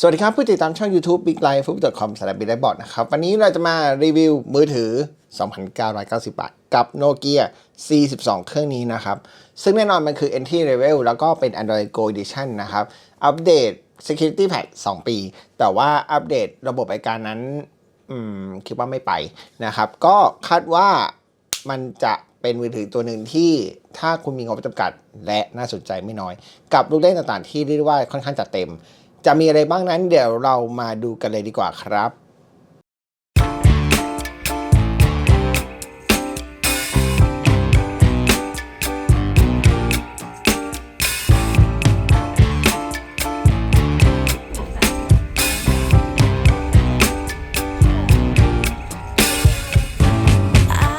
สวัสดีครับ ผู้ติดตามช่อง YouTube Big Line f o o d c o m สำหรับ Big Line Bot นะครับ วันนี้เราจะมารีวิวมือถือ 2,990 บาท กับ Nokia C12 เครื่องนี้นะครับ ซึ่งแน่นอนมันคือ Entry Level แล้วก็เป็น Android Go Edition นะครับ อัปเดต Security Patch 2 ปี แต่ว่าอัปเดตระบบไอการนั้นคิดว่าไม่ไปนะครับ ก็คาดว่ามันจะเป็นมือถือตัวหนึ่งที่ถ้าคุณมีงบจำกัด และน่าสนใจไม่น้อย กับลูกเล่นต่างๆที่เรียกว่าค่อนข้างจัดเต็ม จะมีอะไรบ้างนั้นเดี๋ยวเรามาดูกันเลยดีกว่าครับ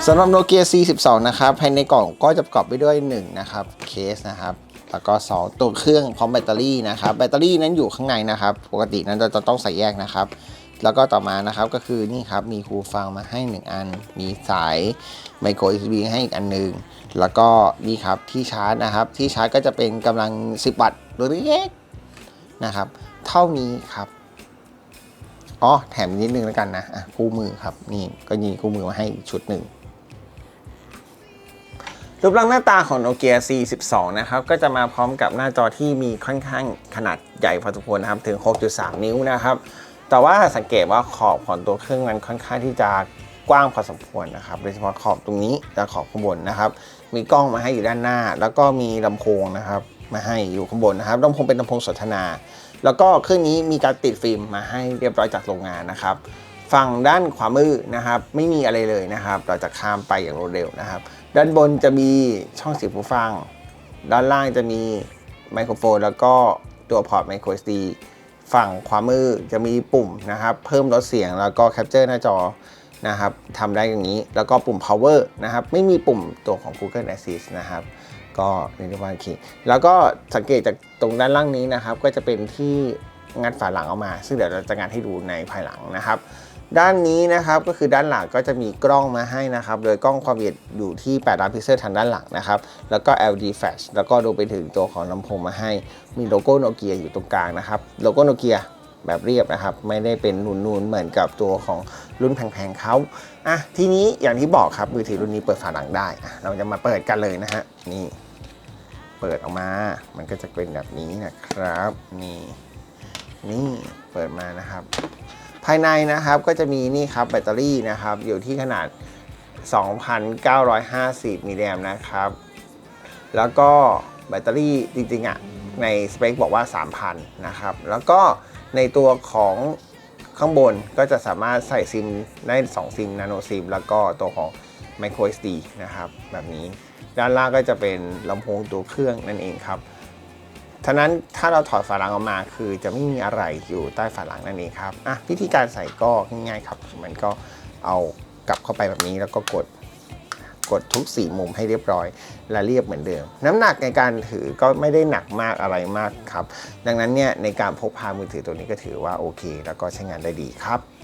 สำหรับ Nokia C12 นะครับ ภายในกล่องก็จะประกอบไปด้วย 1 นะครับ เคสนะครับ แล้วก็ 2 ตัวเครื่องพร้อมแบตเตอรี่นะครับ แบตเตอรี่นั้นอยู่ข้างในนะครับ ปกตินั้นจะจะต้องใส่แยกนะครับ แล้วก็ต่อมานะครับก็คือนี่ครับมีหูฟังมาให้ 1 อัน มีสายไมโคร USB ให้อีกอันหนึงแล้วก็นี่ครับที่ชาร์จนะครับ ที่ชาร์จก็จะเป็นกำลัง 10 วัตต์โดยเล็กนะครับ เท่านี้ครับอ๋อแถมนิดนึงแล้วกันนะอะคู่มือครับนี่ก็มีคู่มือมาให้ชุดหนึ่ง รูปร่างหน้าตาของ Nokia C12 นะครับ ก็จะมาพร้อมกับหน้าจอที่มีค่อนข้างขนาดใหญ่พอสมควรนะครับ ถึง 6.3 นิ้วนะครับ แต่ว่าสังเกตว่าขอบของตัวเครื่องมันค่อนข้างที่จะกว้างพอสมควรนะครับ โดยเฉพาะขอบตรงนี้และขอบข้างบนนะครับ มีกล้องมาให้อยู่ด้านหน้า แล้วก็มีลำโพงนะครับ มาให้อยู่ข้างบนนะครับลำโพงเป็นลำโพงสนทนา แล้วก็เครื่องนี้มีการติดฟิล์มมาให้เรียบร้อยจากโรงงานนะครับ ฝั่งด้านขวามือนะครับ ไม่มีอะไรเลยนะครับ เราจะข้ามไปอย่างรวดเร็วนะครับ ด้านบนจะมีช่องเสียบหูฟัง ด้านล่างจะมีไมโครโฟน แล้วก็ตัวพอร์ตไมโคร SD ฝั่งขวามือจะมีปุ่มนะครับ เพิ่มลดเสียงแล้วก็แคปเจอร์หน้าจอนะครับทำได้อย่างนี้แล้วก็ปุ่ม power นะครับ ไม่มีปุ่มตัวของ Google Assist นะครับ ก็เรียกว่าโอเคแล้วก็สังเกตจากตรงด้านล่างนี้นะครับ ก็จะเป็นที่งัดฝาหลังออกมา ซึ่งเดี๋ยวเราจะงานให้ดูในภายหลังนะครับ ด้านนี้นะครับก็คือด้านหลังก็จะมีกล้องมาให้นะครับ โดยกล้องความละเอียดอยู่ที่ 8 ล้านพิกเซลทางด้านหลังนะครับ แล้วก็ LED flash แล้วก็ดูไปถึงตัวของลำโพงมาให้ มีโลโก้โนเกียอยู่ตรงกลางนะครับ โลโก้โนเกียแบบเรียบนะครับ ไม่ได้เป็นนูนๆเหมือนกับตัวของรุ่นแพงๆเขาอะทีนี้อย่างที่บอกครับมือถือรุ่นนี้เปิดฝาหลังได้อะเราจะมาเปิดกันเลยนะฮะนี่ เปิดออกมา มันก็จะเป็นแบบนี้นะครับ นี่นี่เปิดมานะครับ ภายในนะครับก็จะมีนี่ครับแบตเตอรี่นะครับ อยู่ที่ขนาด 2,950มิลลิแอมป์นะครับ แล้วก็แบตเตอรี่จริงๆอะในสเปคบอกว่า 3,000 นะครับ แล้วก็ในตัวของข้างบนก็จะสามารถใส่ซิมได้ 2 ซิมนาโนซิมแล้วก็ตัวของ micro SD นะครับ แบบนี้ ด้านล่างก็จะเป็นลำโพงตัวเครื่องนั่นเองครับ ฉะนั้นถ้าเราถอดฝาหลังออกมา คือจะไม่มีอะไรอยู่ใต้ฝาหลังนั่นเองครับอะวิธีการใส่ก็ง่ายๆครับ มันก็เอากลับเข้าไปแบบนี้แล้วก็กดกดทุกสี่มุมให้เรียบร้อย และเรียบเหมือนเดิม น้ำหนักในการถือก็ไม่ได้หนักมากอะไรมากครับ ดังนั้นเนี่ยในการพกพามือถือตัวนี้ก็ถือว่าโอเค แล้วก็ใช้งานได้ดีครับ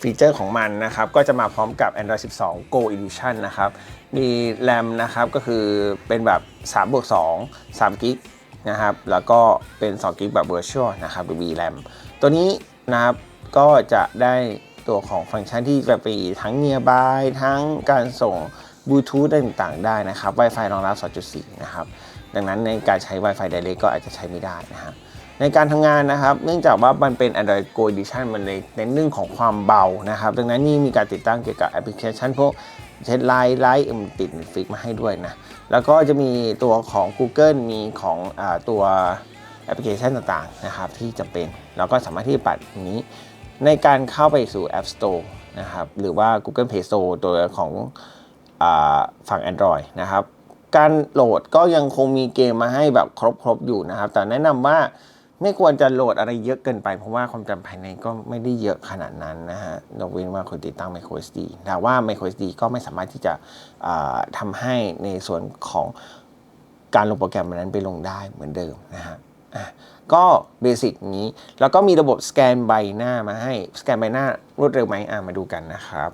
ฟีเจอร์ของมันนะครับก็จะมาพร้อมกับ Android 12 Go Edition นะครับมี RAM นะครับก็คือเป็นแบบ3บวก2 3กิกนะครับแล้วก็เป็น2กิกแบบ Virtual นะครับหรือ VRAM ตัวนี้นะครับก็จะได้ตัวของฟังก์ชันที่จะไปทั้ง Nearby ทั้งการส่งบลูทูธต่างๆ ได้นะครับ Wi-Fi รองรับ 2.4 นะครับ ดังนั้นในการใช้ Wi-Fi Direct ก็อาจจะใช้ไม่ได้นะครับ ในการทำงานนะครับ เนื่องจากว่ามันเป็น Android Go Edition มันเลยในเรื่องของความเบานะครับ ดังนั้นนี่มีการติดตั้งเกี่ยวกับแอปพลิเคชันพวกเช็ดไลน์ไลท์เอ็มติดฟิกมาให้ด้วยนะ แล้วก็จะมีตัวของ Google มีของอตัวแอปพลิเคชันต่างๆนะครับที่จะเป็นแล้วก็สามารถที่จะปัดนี้ในการเข้าไปสู่ App Store นะครับหรือว่า Google Play Store ตัวของอฝั่ง Android นะครับ การโหลดก็ยังคงมีเกมมาให้แบบครบๆอยู่นะครับ แต่แนะนำว่า ไม่ควรจะโหลดอะไรเยอะเกินไป เพราะว่าความจำภายในก็ไม่ได้เยอะขนาดนั้นนะฮะยกเว้นว่าคุณติดตั้ง micro SD แต่ว่า micro SD ก็ไม่สามารถที่จะทำให้ในส่วนของการลงโปรแกรมนั้นไปลงได้เหมือนเดิมนะฮะก็เบสิกนี้ แล้วก็มีระบบสแกนใบหน้ามาให้ สแกนใบหน้ารวดเร็วไหมอะมาดูกันนะครับ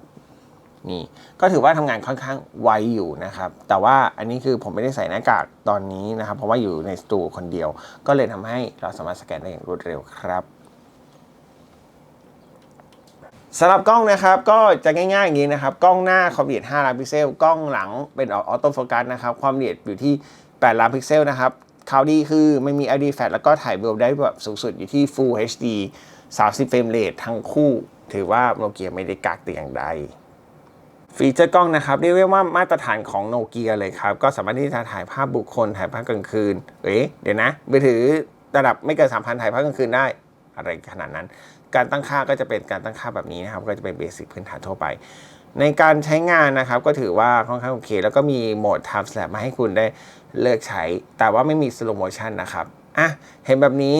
นี่ก็ถือว่าทำงานค่อนข้างไวอยู่นะครับ แต่ว่าอันนี้คือผมไม่ได้ใส่หน้ากากตอนนี้นะครับ เพราะว่าอยู่ในสตูคนเดียว ก็เลยทำให้เราสามารถสแกนได้อย่างรวดเร็วครับสำหรับกล้องนะครับก็จะง่ายๆอย่างนี้นะครับ กล้องหน้าความละเอียด5ล้านพิกเซล กล้องหลังเป็นออโต้โฟกัสนะครับ ความละเอียดอยู่ที่ 8 ล้านพิกเซลนะครับข่าวดีคือไม่มี LD Flash แล้วก็ถ่ายวิวได้แบบสูงสุดอยู่ที่ Full HD 30เฟรมเรททั้งคู่ ถือว่าโนเกียไม่ได้กักแต่อย่างใด ฟีเจอร์กล้องนะครับเรียกได้ว่ามาตรฐานของโนเกียเลยครับ ก็สามารถที่จะถ่ายภาพบุคคล ถ่ายภาพกลางคืนเอ๊ะเดี๋ยวนะมือถือระดับไม่เกิน 3,000 ถ่ายภาพกลางคืนได้ อะไรขนาดนั้น การตั้งค่าก็จะเป็นการตั้งค่าแบบนี้นะครับ ก็จะเป็นเบสิกพื้นฐานทั่วไป ในการใช้งานนะครับ ก็ถือว่าค่อนข้างโอเค แล้วก็มีโหมด Time slap มาให้คุณได้เลือกใช้ แต่ว่าไม่มี Slow Motion นะครับอะเห็นแบบนี้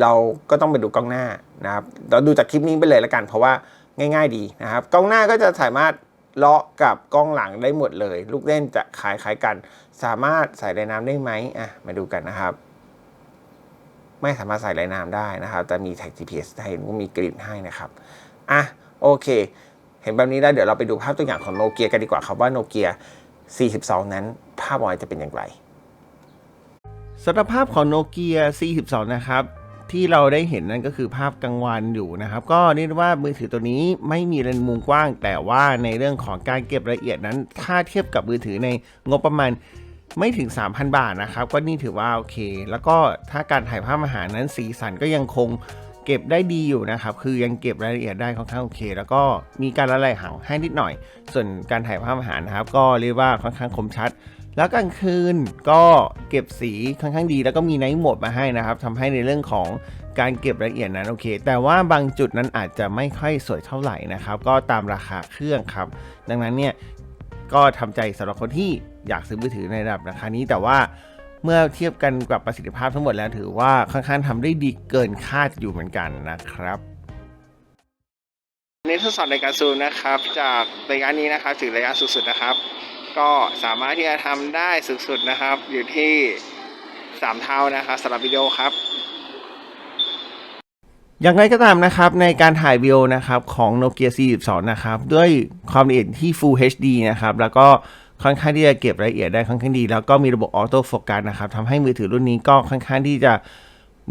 เราก็ต้องไปดูกล้องหน้านะครับเราดูจากคลิปนี้ไปเลยละกัน เพราะว่าง่าย ๆ ดีนะครับ กล้องหน้าก็จะสามารถ เลาะกับกล้องหลังได้หมดเลย ลูกเล่นจะคล้ายๆกัน สามารถใส่ในน้ำได้ไหมอะมาดูกันนะครับ ไม่สามารถใส่ลายน้ำได้นะครับ แต่มีแท็ก GPS ให้ก็มีกริดให้นะครับอะโอเค เห็นแบบนี้แล้วเดี๋ยวเราไปดูภาพตัวอย่างของโนเกียกันดีกว่าครับว่าโนเกีย42 นั้นภาพออกมาจะเป็นอย่างไรสำหรับภาพของโนเกีย42 นะครับ ที่เราได้เห็นนั่นก็คือภาพกลางวันอยู่นะครับ ก็เรียกว่ามือถือตัวนี้ไม่มีเลนส์มุมกว้าง แต่ว่าในเรื่องของการเก็บรายละเอียดนั้น ถ้าเทียบกับมือถือในงบประมาณไม่ถึง 3,000 บาทนะครับ ก็นี่ถือว่าโอเค แล้วก็ถ้าการถ่ายภาพอาหารนั้นสีสันก็ยังคงเก็บได้ดีอยู่นะครับ คือยังเก็บรายละเอียดได้ค่อนข้างโอเค แล้วก็มีการละลายหางให้นิดหน่อย ส่วนการถ่ายภาพอาหารนะครับ ก็เรียกว่าค่อนข้างคมชัด แล้วกลางคืนก็เก็บสีค่อนข้างดีแล้วก็มีไนท์โหมดมาให้นะครับทำให้ในเรื่องของการเก็บรายละเอียดนั้นโอเค แต่ว่าบางจุดนั้นอาจจะไม่ค่อยสวยเท่าไหร่นะครับ ก็ตามราคาเครื่องครับ ดังนั้นเนี่ยก็ทำใจสำหรับคนที่อยากซื้อมือถือในระดับราคานี้แต่ว่าเมื่อเทียบกันกับประสิทธิภาพทั้งหมดแล้วถือว่าค่อนข้างทำได้ดีเกินคาดอยู่เหมือนกันนะครับในทดสอบในการซูมนะครับ จากระยะนี้นะครับถึงระยะสุดๆนะครับ ก็สามารถที่จะทำได้สุดๆนะครับ อยู่ที่ 3 เท่านะครับสำหรับวิดีโอครับอย่างไรก็ตามนะครับในการถ่ายวิดีโอนะครับของ Nokia C12 นะครับด้วยความละเอียดที่ Full HD นะครับแล้วก็ค่อนข้างที่จะเก็บรายละเอียดได้ค่อนข้างดี แล้วก็มีระบบออโต้โฟกัสนะครับทำให้มือถือรุ่นนี้ก็ค่อนข้างที่จะ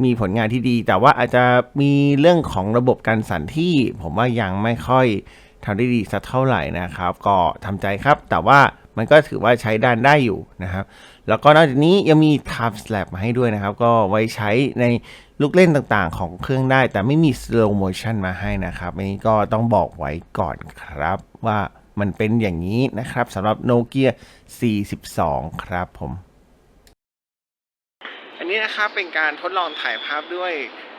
มีผลงานที่ดี แต่ว่าอาจจะมีเรื่องของระบบการสั่นที่ ผมว่ายังไม่ค่อยทำได้ดีสักเท่าไหร่นะครับ ก็ทำใจครับแต่ว่า มันก็ถือว่าใช้ด้านได้อยู่นะครับ แล้วก็นอกจากนี้ยังมี time slap มาให้ด้วยนะครับ ก็ไว้ใช้ในลูกเล่นต่างๆของเครื่องได้ แต่ไม่มี Slow Motion มาให้นะครับอันนี้ก็ต้องบอกไว้ก่อนครับว่ามันเป็นอย่างนี้นะครับสำหรับ Nokia 42 ครับผม อันนี้นะครับเป็นการทดลองถ่ายภาพด้วย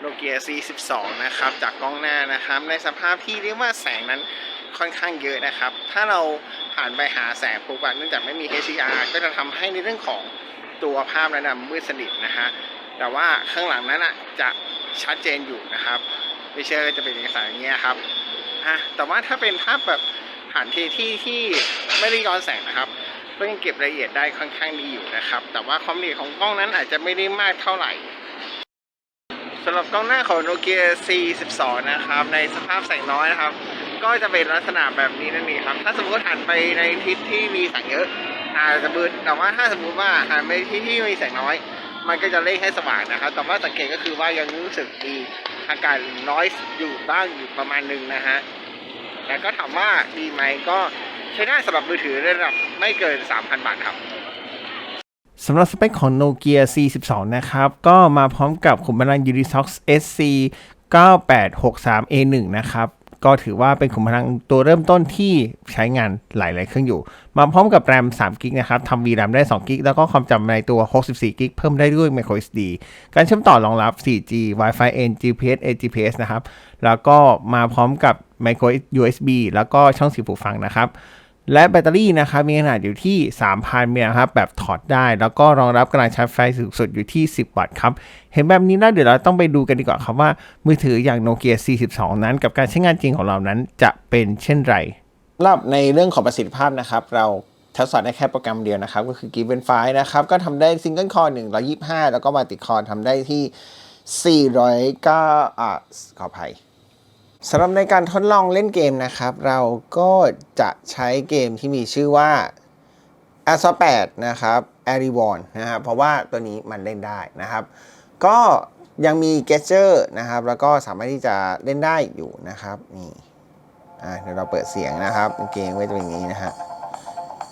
Nokia C12 นะครับ จากกล้องหน้านะครับ ในสภาพที่เรียกว่าแสงนั้น ค่อนข้างเยอะนะครับ ถ้าเราผ่านไปหาแสงปุ๊บเนื่องจากไม่มี HDR ก็จะทำให้ในเรื่องของตัวภาพนั้นนะมืดสนิทนะฮะ แต่ว่าข้างหลังนั้นอะจะชัดเจนอยู่นะครับ ไม่เชื่อก็จะเป็นเอกสารอย่างเงี้ยครับฮะแต่ว่าถ้าเป็นภาพแบบผ่านที่ที่ที่ไม่ได้ย้อนแสงนะครับ ก็ยังเก็บรายละเอียดได้ค่อนข้างดีอยู่นะครับ แต่ว่าความละเอียดของกล้องนั้นอาจจะไม่ได้มากเท่าไหร่สำหรับกล้องหน้าของ Nokia C12 นะครับ ในสภาพแสงน้อยนะครับ ก็จะเป็นลักษณะแบบนี้นั่นเองครับ ถ้าสมมติหันไปในทิศที่มีแสงเยอะอาจจะมืดแต่ว่าถ้าสมมติว่าหันไปที่ที่มีแสงน้อย มันก็จะเร่งให้สว่างนะครับ แต่ว่าสังเกตก็คือว่ายังรู้สึกมีอาการน้อยอยู่บ้างอยู่ประมาณหนึ่งนะฮะแต่ก็ถามว่าดีไหมก็ใช้ได้สำหรับมือถือระดับไม่เกิน 3,000 บาทครับสำหรับสเปคของ Nokia C12 นะครับ ก็มาพร้อมกับขุมพลัง Unisoc SC 9863A1 นะครับ ก็ถือว่าเป็นขุมพลังตัวเริ่มต้นที่ใช้งานหลาย ๆ เครื่องอยู่ มาพร้อมกับแรม3กิกนะครับทำ VRAM ได้2กิกแล้วก็ความจำในตัว 64กิกเพิ่มได้ด้วย microSD การเชื่อมต่อรองรับ 4G Wi-Fi N GPS AGPS นะครับ แล้วก็มาพร้อมกับ micro USB แล้วก็ช่องเสียบหูฟังนะครับ และแบตเตอรี่นะครับมีขนาดอยู่ที่ 3,000มิลลิแอมป์ครับแบบถอดได้ แล้วก็รองรับกำลังชาร์จไฟสูงสุดอยู่ที่ 10 วัตต์ครับ เห็นแบบนี้แล้วเดี๋ยวเราต้องไปดูกันดีกว่าครับว่า มือถืออย่าง Nokia C12 นั้น กับการใช้งานจริงของเรานั้นจะเป็นเช่นไรสำหรับในเรื่องของประสิทธิภาพนะครับ เราทดสอบได้แค่โปรแกรมเดียวนะครับ ก็คือ Given File นะครับ ก็ทำได้ซิงเกิลคอร์125 แล้วก็มัลติคอร์ทำได้ที่409อ่าขออภัย สำหรับในการทดลองเล่นเกมนะครับ เราก็จะใช้เกมที่มีชื่อว่า a s o 8นะครับ a r i w o n นะครับ เพราะว่าตัวนี้มันเล่นได้นะครับ ก็ยังมี g e t c h e r นะครับ แล้วก็สามารถที่จะเล่นได้อยู่นะครับนี่เดี๋ยวเราเปิดเสียงนะครับ เกมก็จะเป็นอย่างนี้นะฮะ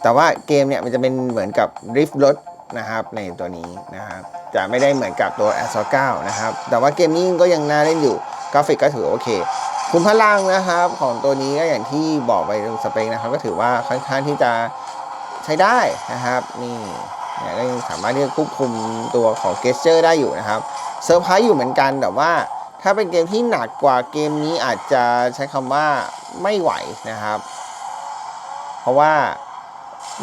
แต่ว่าเกมเนี่ยมันจะเป็นเหมือนกับ Rift รถนะครับในตัวนี้นะครับจะไม่ได้เหมือนกับตัว a s o 9นะครับ แต่ว่าเกมนี้ก็ยังน่าเล่นอยู่กราฟิกก็ถือโอเค คุณพลังนะครับของตัวนี้ก็อย่างที่บอกไปตรงสเปคนะครับ ก็ถือว่าค่อนข้างที่จะใช้ได้นะครับ นี่เนี่ยก็ยังสามารถที่จะควบคุมตัวของเกสเจอร์ได้อยู่นะครับเซอร์ไพรส์อยู่เหมือนกันแต่ว่าถ้าเป็นเกมที่หนักกว่าเกมนี้อาจจะใช้คำว่าไม่ไหวนะครับ เพราะว่า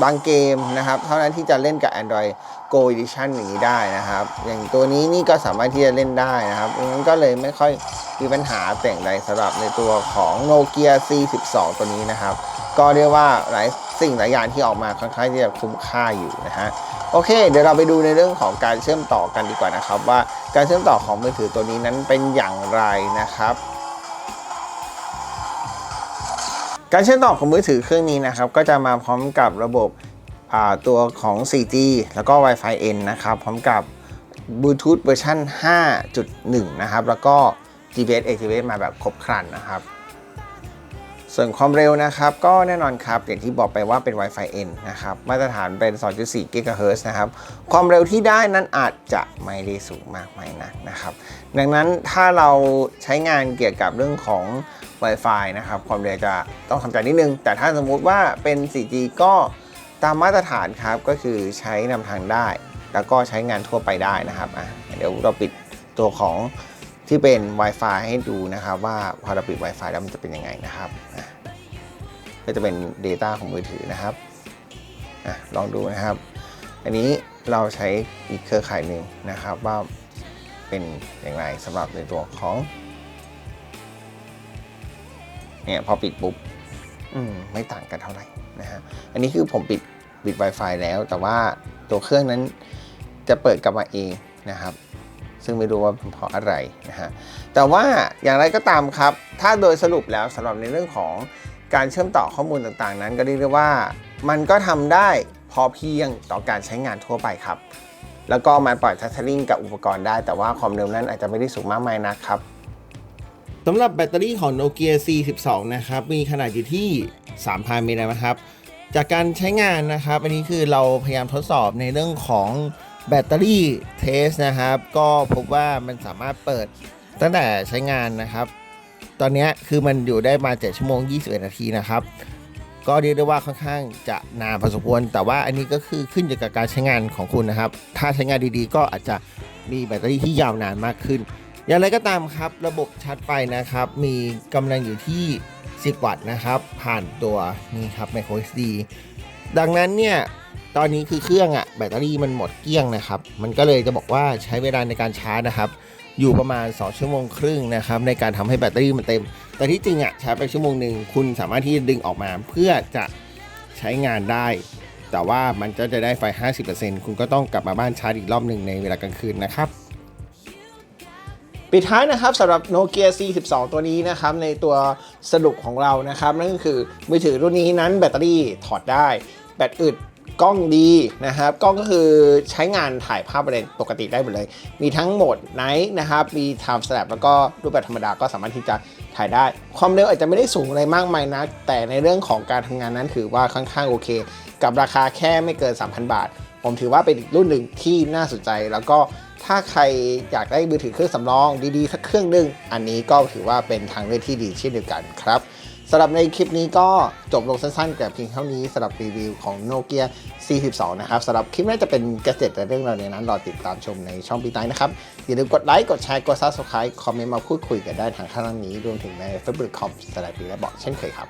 บางเกมนะครับ เท่านั้นที่จะเล่นกับ Android Go Edition อย่างนี้ได้นะครับ อย่างตัวนี้นี่ก็สามารถที่จะเล่นได้นะครับงั้นก็เลยไม่ค่อยมีปัญหาแต่งใดสำหรับในตัวของ Nokia C12 ตัวนี้นะครับ ก็เรียกว่าหลายสิ่งหลายอย่างที่ออกมาค่อนข้างที่จะคุ้มค่าอยู่นะฮะโอเค เดี๋ยวเราไปดูในเรื่องของการเชื่อมต่อกันดีกว่านะครับ ว่าการเชื่อมต่อของมือถือตัวนี้นั้นเป็นอย่างไรนะครับ การเชื่อมต่อของมือถือเครื่องนี้นะครับ ก็จะมาพร้อมกับระบบตัวของ 4G แล้วก็ Wi-Fi N นะครับ พร้อมกับบลูทูธเวอร์ชัน5.1 นะครับ แล้วก็ GPS Activate มาแบบครบครันนะครับ ส่วนความเร็วนะครับก็แน่นอนครับอย่างที่บอกไปว่าเป็น Wi-Fi N นะครับมาตรฐานเป็น 2.4 GHz นะครับความเร็วที่ได้นั้นอาจจะไม่ได้สูงมากไม่นักนะครับดังนั้นถ้าเราใช้งานเกี่ยวกับเรื่องของ Wi-Fi นะครับความเร็วจะต้องทำใจนิดนึง แต่ถ้าสมมุติว่าเป็น 4G ก็ตามมาตรฐานครับก็คือใช้นำทางได้ แล้วก็ใช้งานทั่วไปได้นะครับอะเดี๋ยวเราปิดตัวของ ที่เป็น Wi-Fi ให้ดูนะครับ ว่าพอเราปิด Wi-Fi แล้วมันจะเป็นยังไงนะครับก็จะเป็น Data ของมือถือนะครับอลองดูนะครับ อันนี้เราใช้อีกเครือข่ายหนึ่งนะครับว่าเป็นอย่างไรสำหรับในตัวของเนี่ยพอปิดปุ๊บมไม่ต่างกันเท่าไหร่นะฮะอันนี้คือผมปิดปิด Wi-Fi แล้ว แต่ว่าตัวเครื่องนั้นจะเปิดกลับมาเองนะครับ ซึ่งไม่รู้ว่าเป็นเพราะอะไรนะฮะแต่ว่าอย่างไรก็ตามครับ ถ้าโดยสรุปแล้วสำหรับในเรื่องของการเชื่อมต่อข้อมูลต่างๆ นั้นก็เรียกได้ว่ามันก็ทำได้พอเพียงต่อการใช้งานทั่วไปครับ แล้วก็มันปล่อยทัชลิงกับอุปกรณ์ได้ แต่ว่าความเร็วนั้นอาจจะไม่ได้สูงมากมายนักครับสำหรับแบตเตอรี่ของ Nokia C12 นะครับ มีขนาดอยู่ที่ 3,000มิลลิแอมป์ครับ จากการใช้งานนะครับ อันนี้คือเราพยายามทดสอบในเรื่องของ แบตเตอรี่เทสนะครับ ก็พบว่ามันสามารถเปิดตั้งแต่ใช้งานนะครับ ตอนนี้คือมันอยู่ได้มา 7 ชั่วโมง 21 นาทีนะครับ ก็เรียกได้ว่าค่อนข้างจะนานพอสมควร แต่ว่าอันนี้ก็คือขึ้นอยู่กับการใช้งานของคุณนะครับ ถ้าใช้งานดีๆ ก็อาจจะมีแบตเตอรี่ที่ยาวนานมากขึ้น อย่างไรก็ตามครับ ระบบชาร์จไฟนะครับ มีกำลังอยู่ที่ 10 วัตต์นะครับ ผ่านตัวนี่ครับ micro SD ดังนั้นเนี่ย ตอนนี้คือเครื่องอะแบตเตอรี่มันหมดเกลี้ยงนะครับ มันก็เลยจะบอกว่าใช้เวลาในการชาร์จนะครับ อยู่ประมาณ 2 ชั่วโมงครึ่งนะครับในการทำให้แบตเตอรี่มันเต็ม แต่ที่จริงอะชาร์จไปชั่วโมงหนึ่งคุณสามารถที่จะดึงออกมาเพื่อจะใช้งานได้ แต่ว่ามันก็จะได้ไฟ 50%คุณก็ต้องกลับมาบ้านชาร์จอีกรอบหนึ่งในเวลากลางคืนนะครับปิดท้ายนะครับสำหรับ Nokia C12 ตัวนี้นะครับในตัวสรุปของเรานะครับนั่นก็คือมือถือรุ่นนี้นั้นแบตเตอรี่ถอดได้ แบตอึด กล้องดีนะครับกล้องก็คือใช้งานถ่ายภาพอะไรปกติได้หมดเลย มีทั้งโหมดไนท์นะครับมี time slap แล้วก็รูปแบบธรรมดาก็สามารถที่จะถ่ายได้ ความเร็วอาจจะไม่ได้สูงอะไรมากมายนะแต่ในเรื่องของการทำงานนั้นถือว่าค่อนข้างโอเค กับราคาแค่ไม่เกิน 3,000 บาท ผมถือว่าเป็นอีกรุ่นหนึ่งที่น่าสนใจ แล้วก็ถ้าใครอยากได้มือถือเครื่องสำรองดีๆสักเครื่องหนึง อันนี้ก็ถือว่าเป็นทางเลือกที่ดีเช่นเดียวกันครับ สำหรับในคลิปนี้ก็จบลงสั้นๆแต่เพียงเท่านี้สำหรับรีวิวของ Nokia C12 นะครับสำหรับคลิปนี้จะเป็นเกษตรแต่เรื่องราวในนั้นรอติดตามชมในช่องปีไตนะครับ อย่าลืมกดไลค์ กดแชร์กด Subscribe คอมเมนต์มาพูดคุยกันได้ทางข้างล่างนี้รวมถึงใน Facebook com สไลด์ปีและบอกเช่นเคยครับ